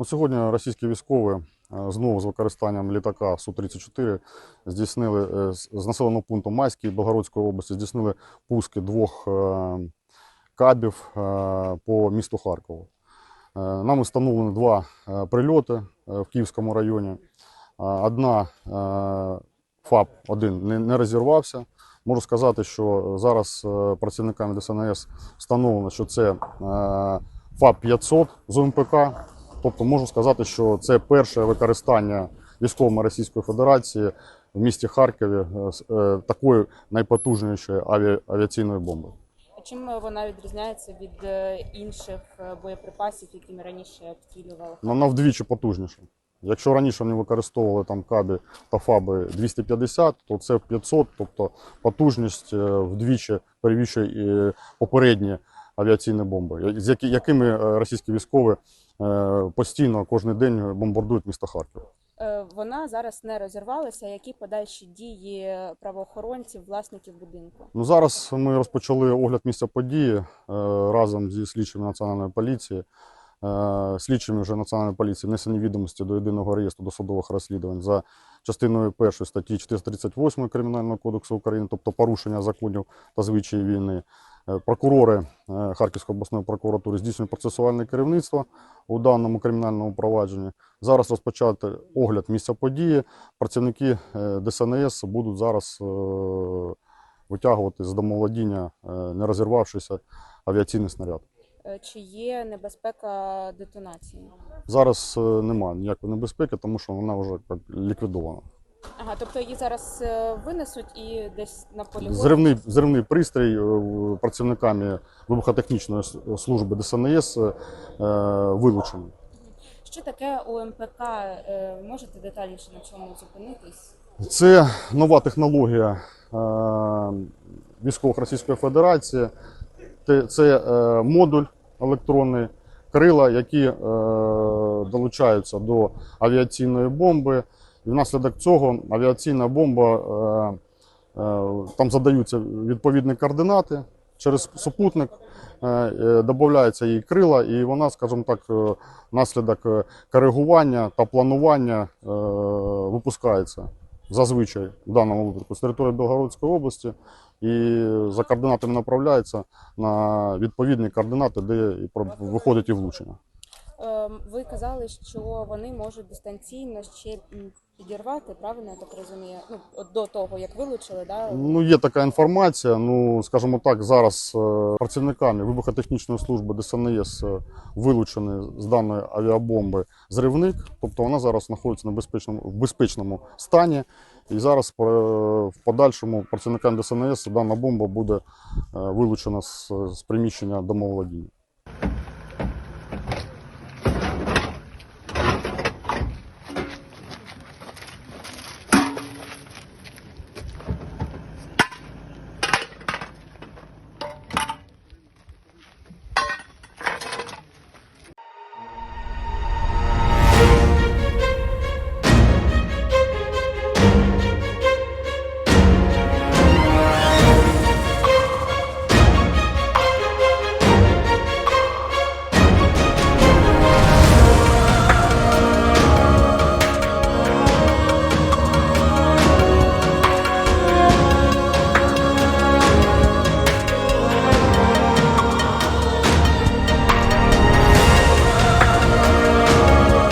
Ну, сьогодні російські військові е, знову з використанням літака Су-34 здійснили е, з населеного пункту Майський Белгородської області здійснили пуски двох е, кабів по місту Харкову. Нам встановлені два прильоти в Київському районі. Одна е, ФАП-1 не, розірвався. Можу сказати, що зараз працівниками ДСНС встановлено, що це е, ФАП-500 з ОМПК. Тобто можу сказати, що це перше використання військовими Російської Федерації в місті Харкові е, е, такої найпотужнішої авіа- авіаційної бомби. А чим вона відрізняється від е, інших е, боєприпасів, якими раніше обстрілювали? Вона вдвічі потужніша. Якщо раніше вони використовували там кабі та фаби 250, то це 500, тобто потужність е, вдвічі перевищує е, попередні авіаційні бомби, з якими е, російські військові е, постійно кожен день бомбардують місто Харків. Е, Вона зараз не розірвалася. Які подальші дії правоохоронців, власників будинку? Ну, зараз ми розпочали огляд місця події е, разом зі слідчими національної поліції. Е, Слідчими вже національної поліції внесені відомості до єдиного реєстру досудових розслідувань за частиною першої статті 438 Кримінального кодексу України, тобто порушення законів та звичаї війни. Е, Прокурори е, Харківської обласної прокуратури здійснюють процесуальне керівництво у даному кримінальному провадженні. Зараз розпочати огляд місця події. Працівники е, ДСНС будуть зараз витягувати з домоволодіння е, не розірвавшийся авіаційний снаряд. Чи є небезпека детонації? Зараз немає ніякої небезпеки, тому що вона вже ліквідована. Ага, тобто її зараз е, винесуть і десь на полігон? Зривний, зривний пристрій е, працівниками вибухотехнічної служби ДСНС е, вилучений. Що таке ОМПК? Можете детальніше на чому зупинитись? Це нова технологія військових Російської Федерації. Це модуль електронний, крила, які долучаються до авіаційної бомби. Внаслідок цього авіаційна бомба е, е, там задаються відповідні координати через супутник, е, додаються їй крила, і вона, скажімо так, внаслідок коригування та планування випускається зазвичай в даному випадку з території Білгородської області і за координатами направляється на відповідні координати, де виходить і влучення. Е, Ви казали, що вони можуть дистанційно ще підірвати, правильно я так розумію? Ну, до того, як вилучили, да? Ну, є така інформація. Ну, скажімо так, зараз е, працівниками вибухотехнічної служби ДСНС е, вилучений з даної авіабомби зривник, тобто вона зараз знаходиться на безпечному, в безпечному стані. І зараз е, в подальшому працівникам ДСНС дана бомба буде вилучена з, з приміщення домоволодіння.